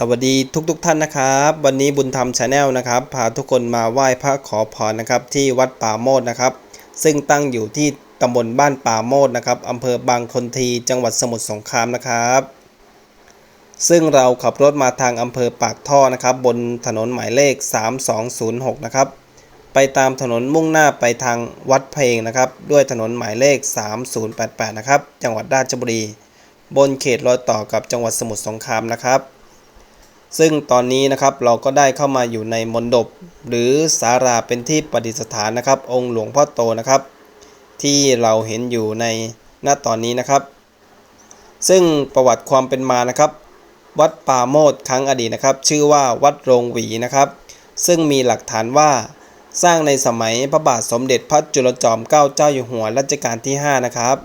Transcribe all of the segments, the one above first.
สวัสดีทุกๆทท่านนะครับ วันนี้บุญธรรมชาแนลนะครับพาทุกคนมาไหว้พระขอพรนะครับ ที่วัดป่าโมดนะครับ ซึ่งตั้งอยู่ที่ตำบลบ้านป่าโมดนะครับอำเภอบางคนทีจังหวัดสมุทรสงครามนะครับ ซึ่งเราขับรถมาทางอำเภอปากท่อนะครับ บนถนนหมายเลข 3206 นะครับ ไปตามถนนมุ่งหน้าไปทางวัดเพลงนะครับ ด้วยถนนหมายเลข 3088 นะครับ จังหวัดราชบุรี บนเขตรอยต่อกับจังหวัดสมุทรสงครามนะครับ ซึ่งตอนนี้นะครับเราก็ได้เข้ามาอยู่ในมณฑปหรือศาลาเป็นที่ประดิษฐานนะครับ องค์หลวงพ่อโตนะครับ ที่เราเห็นอยู่ในหน้าตอนนี้นะครับ ซึ่งประวัติความเป็นมานะครับ วัดป่าโมดครั้งอดีตนะครับ ชื่อว่าวัดโรงหวีนะครับ ซึ่งมีหลักฐานว่าสร้างในสมัยพระบาทสมเด็จพระจุลจอมเกล้าเจ้าอยู่หัวรัชกาลที่ 5 นะครับ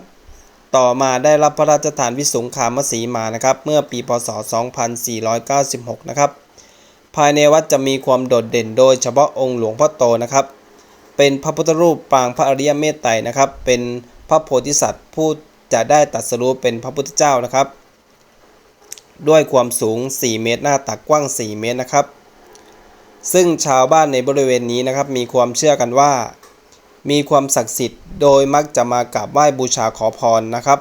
ต่อมาได้รับพระราชทานวิสุงคามสีมานะครับ เมื่อปีพศ 2496 นะครับ ภายในวัดจะมีความโดดเด่นโดยเฉพาะองค์หลวงพ่อโตนะครับ เป็นพระพุทธรูปปางพระอริยเมตไตรนะครับ เป็นพระโพธิสัตว์ผู้จะได้ตรัสรู้เป็นพระพุทธเจ้านะครับ ด้วยความสูง 4 เมตรหน้าตักกว้าง 4 เมตรนะครับ ซึ่งชาวบ้านในบริเวณนี้นะครับ มีความเชื่อกันว่า มีความศักดิ์สิทธิ์โดยมักจะมากราบไหว้บูชาขอพรนะครับ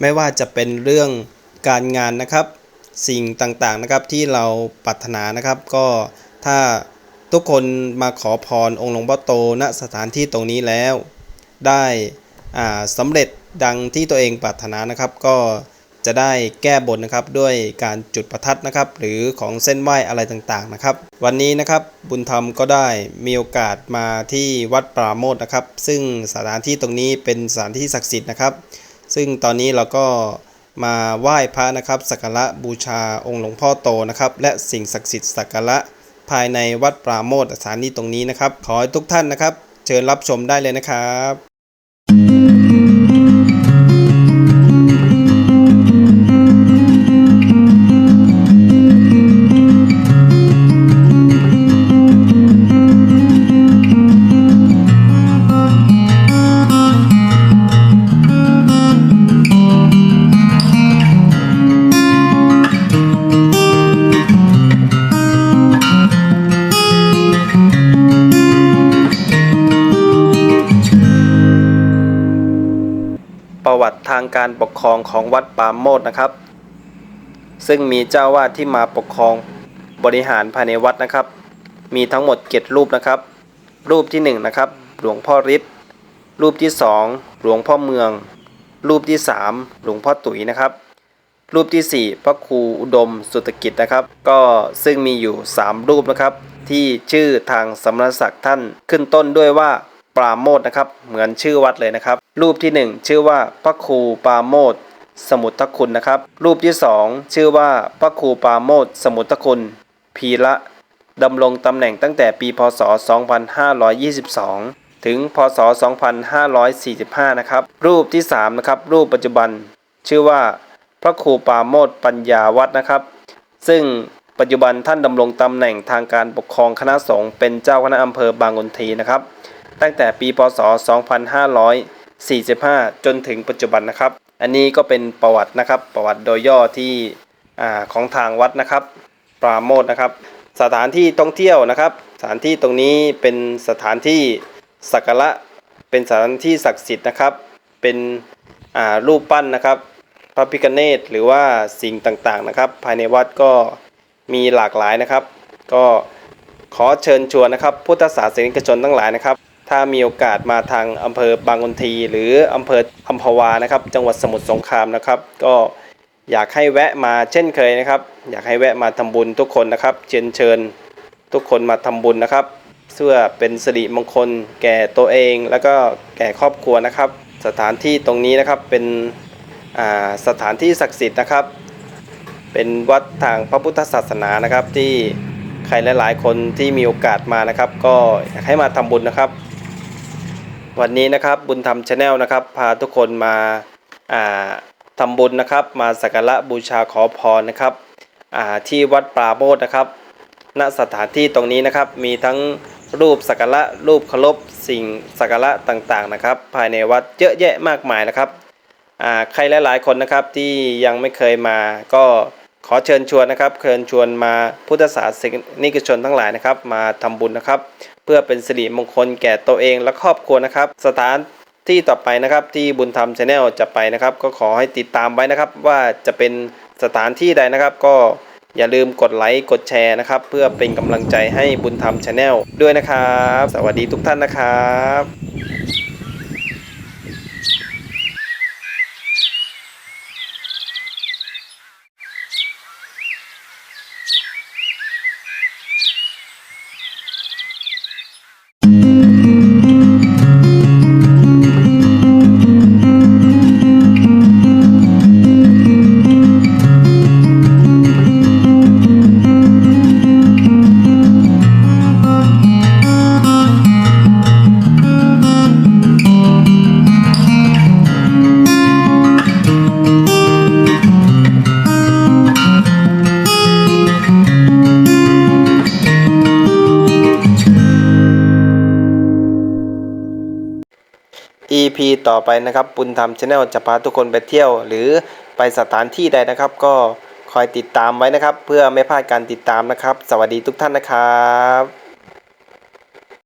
ไม่ว่าจะเป็นเรื่องการงานนะครับ สิ่งต่างๆนะครับที่เราปรารถนานะครับ ก็ถ้าทุกคนมาขอพรองค์หลวงพ่อโตณสถานที่ตรงนี้แล้ว ได้สำเร็จดังที่ตัวเองปรารถนานะครับ ก็ จะได้แก้บนนะครับด้วยการจุดประทัดนะครับ หรือของเส้นไหว้อะไรต่างๆนะครับ วันนี้นะครับบุญธรรมก็ได้มีโอกาสมาที่วัดปราโมทนะครับ ซึ่งสถานที่ตรงนี้เป็นสถานที่ศักดิ์สิทธิ์นะครับ ซึ่งตอนนี้เราก็มาไหว้พระนะครับสักการะบูชาองค์หลวงพ่อโตนะครับ และสิ่งศักดิ์สิทธิ์สักการะภายในวัดปราโมทสถานีตรงนี้นะครับ ขอให้ทุกท่านนะครับ เชิญรับชมได้เลยนะครับ ประวัติทางการปกครองของวัดปามโมดนะครับ ซึ่งมีเจ้าวาดที่มาปกครองบริหารภายในวัดนะครับ มีทั้งหมดเจ็ดรูปนะครับ รูปที่หนึ่งนะครับหลวงพ่อฤทธิ์รูปที่สองหลวงพ่อเมือง รูปที่สามหลวงพ่อตุ๋ยนะครับ รูปที่สี่พระครูอุดมสุตกิจนะครับ ก็ซึ่งมีอยู่สามรูปนะครับ ที่ชื่อทางสมณศักดิ์ท่านขึ้นต้นด้วยว่า ปราโมทนะครับ เหมือนชื่อวัดเลยนะครับ รูปที่หนึ่งชื่อว่าพระครูปราโมทสมุทรคุณนะครับ รูปที่สองชื่อว่าพระครูปราโมทสมุทรคุณ พีระดำรงตำแหน่งตั้งแต่ปีพศ 2522 ถึงพศ 2545 นะครับ รูปที่ 3 นะครับ รูปปัจจุบัน ชื่อว่าพระครูปราโมทปัญญาวัดนะครับ ซึ่งปัจจุบันท่านดำรงตำแหน่งทางการปกครองคณะสงฆ์เป็นเจ้าคณะอำเภอบางกนทีนะครับ ตั้งแต่ปีพศ 2545 จนถึงปัจจุบันนะครับ อันนี้ก็เป็นประวัตินะครับประวัติโดยย่อที่อของทางวัดนะครับ ปราโมทนะครับ สถานที่ท่องเที่ยวนะครับ สถานที่ตรงนี้เป็นสถานที่สักการะเป็นสถานที่ศักดิ์สิทธิ์นะครับ เป็นรูปปั้นนะครับ พระพิฆเนศหรือว่าสิ่งต่างๆนะครับ ภายในวัดก็มีหลากหลายนะครับ ก็ขอเชิญชวนนะครับ พุทธศาสนิกชนทั้งหลายนะครับ ถ้ามีโอกาสมาทางอำเภอบางกนที หรืออำเภออัมพวานะครับ จังหวัดสมุทรสงครามนะครับ ก็อยากให้แวะมาเช่นเคยนะครับ อยากให้แวะมาทำบุญทุกคนนะครับเชิญเชิญทุกคนมาทำบุญนะครับเพื่อเป็นสิริมงคล แก่ตัวเอง แล้วก็แก่ครอบครัวนะครับ สถานที่ตรงนี้นะครับเป็นอ่าสถานที่ศักดิ์สิทธิ์นะครับ เป็นวัดทางพระพุทธศาสนานะครับที่ใครหลาย ๆ คนที่มีโอกาสมานะครับ ก็อยากให้มาทำบุญนะครับ วันนี้นะครับบุญธรรมชาแนลนะครับ พาทุกคนมาอ่าทำบุญนะครับ มาสักการะบูชาขอพรนะครับที่วัดปราโมทนะครับ ณสถานที่ตรงนี้นะครับ มีทั้งรูปสักการะรูปเคารพสิ่งสักการะต่างๆนะครับ ภายในวัดเยอะแยะมากมายนะครับใครหลายๆคนนะครับที่ยังไม่เคยมาก็ขอเชิญชวนนะครับเชิญชวนมาพุทธศาสนิกชนทั้งหลายนะครับ มาทำบุญนะครับ พื่อเป็นสิริมงคลแก่ตัวเองและครอบครัวนะครับ สถานที่ต่อไปนะครับที่บุญธรรมชาแนลจะไปนะครับ ก็ขอให้ติดตามไว้นะครับ ว่าจะเป็นสถานที่ใดนะครับ ก็อย่าลืมกดไลค์กดแชร์นะครับ เพื่อเป็นกำลังใจให้บุญธรรมชาแนลด้วยนะครับ สวัสดีทุกท่านนะครับ EP ต่อไปนะครับบุญธรรมชาแนลจะพาทุกคนไปเที่ยว หรือไปสถานที่ใดนะครับ ก็คอยติดตามไว้นะครับ เพื่อไม่พลาดการติดตามนะครับ สวัสดีทุกท่านนะครับ